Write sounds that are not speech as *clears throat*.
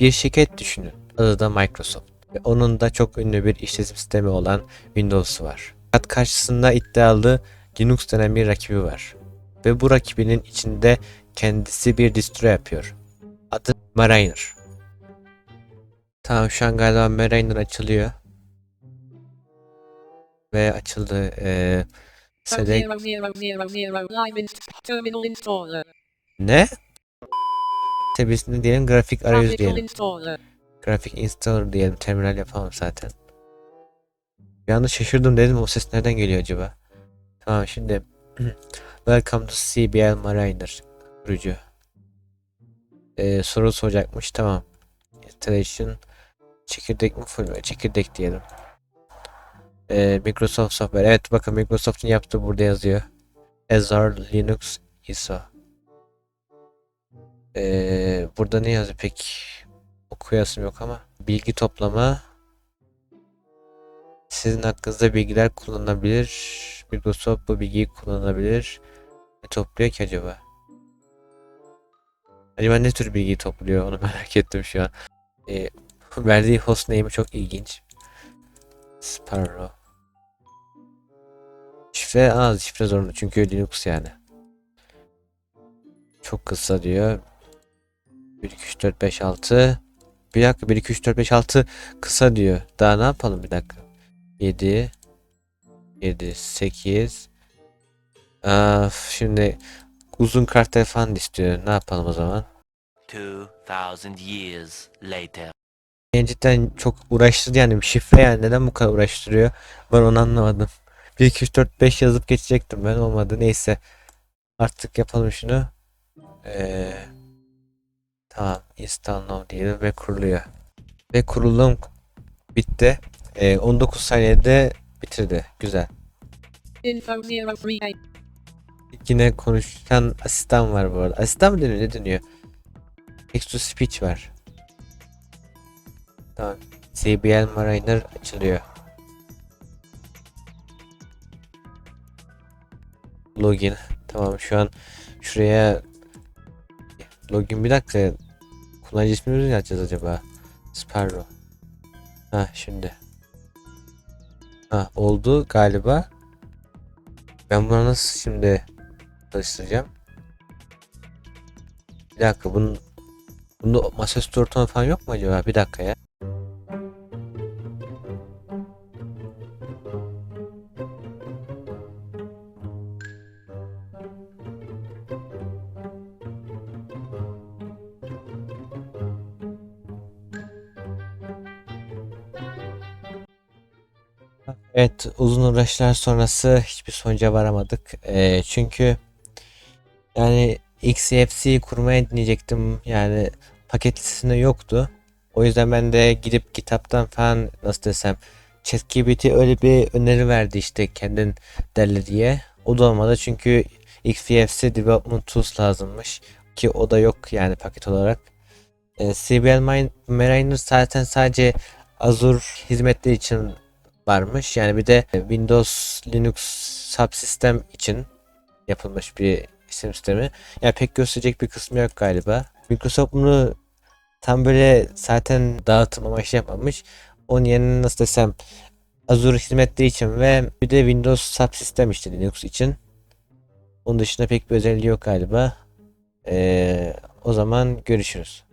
Bir şirket düşünün. Adı da Microsoft. Ve onun da çok ünlü bir işletim sistemi olan Windows'u var. Fakat karşısında iddialı Linux denen bir rakibi var. Ve bu rakibinin içinde kendisi bir distro yapıyor. Adı Mariner. Tamam şu an galiba Mariner açılıyor. Ve açıldı. Ee, select... zero Seviyesinde diyelim grafik arayüz diyelim. installer. Grafik installer diyelim. Terminal yapamam zaten. Bir anda şaşırdım dedim o ses nereden geliyor acaba? Tamam şimdi *clears throat* Welcome to CBL Mariner kurucu. Ee, soru soracakmış tamam. Installation çekirdek mi full? Çekirdek diyelim. Ee, Microsoft Software. Evet bakın Microsoft'un yaptığı burada yazıyor. Azure Linux ISO. Ee, burada ne yazıyor pek okuyasım yok ama bilgi toplama sizin hakkınızda bilgiler kullanılabilir. Microsoft bu bilgiyi kullanabilir. Ne topluyor ki acaba? Acaba ne tür bilgi topluyor onu *laughs* merak ettim şu an. Ee, verdiği host name'i çok ilginç. Sparrow. Şifre az şifre zorunlu çünkü Linux yani. Çok kısa diyor. 1 2 3 4 5 6 Bir dakika 1 2 3 4 5 6 kısa diyor. Daha ne yapalım bir dakika. 7 7 8 Aa, şimdi uzun karakter falan istiyor. Ne yapalım o zaman? 2000 years later. Yani cidden çok uğraştırdı yani bir şifre yani neden bu kadar uğraştırıyor? Ben onu anlamadım. 1 2 3 4 5 yazıp geçecektim ben olmadı. Neyse. Artık yapalım şunu. Ee, tamam. Install now ve kuruluyor. Ve kurulum bitti. Ee, 19 saniyede bitirdi. Güzel. Yine konuşan asistan var bu arada. Asistan mı deniyor? Ne deniyor? Text speech var. Tamam. CBL Mariner açılıyor. Login. Tamam şu an şuraya login bir dakika. Kullanıcı ismimizi ne yapacağız acaba? Sparrow. Ha şimdi. Ha oldu galiba. Ben bunu nasıl şimdi çalıştıracağım? Bir dakika bunun bunda masaüstü ortamı falan yok mu acaba? Bir dakika ya. Evet, uzun uğraşlar sonrası hiçbir sonuca varamadık. Ee, çünkü yani XCFC'yi kurmaya deneyecektim. Yani paket listesinde yoktu. O yüzden ben de gidip kitaptan falan nasıl desem ChatGPT öyle bir öneri verdi işte kendin derle diye. O da olmadı çünkü XCFC Development Tools lazımmış. Ki o da yok yani paket olarak. Ee, CBL Mariner zaten sadece Azure hizmetleri için varmış. Yani bir de Windows Linux subsistem için yapılmış bir isim sistemi. Yani pek gösterecek bir kısmı yok galiba. Microsoft bunu tam böyle zaten dağıtım amaçlı yapmamış. Onun yerine nasıl desem Azure hizmetleri için ve bir de Windows subsistem işte Linux için. Onun dışında pek bir özelliği yok galiba. Ee, o zaman görüşürüz.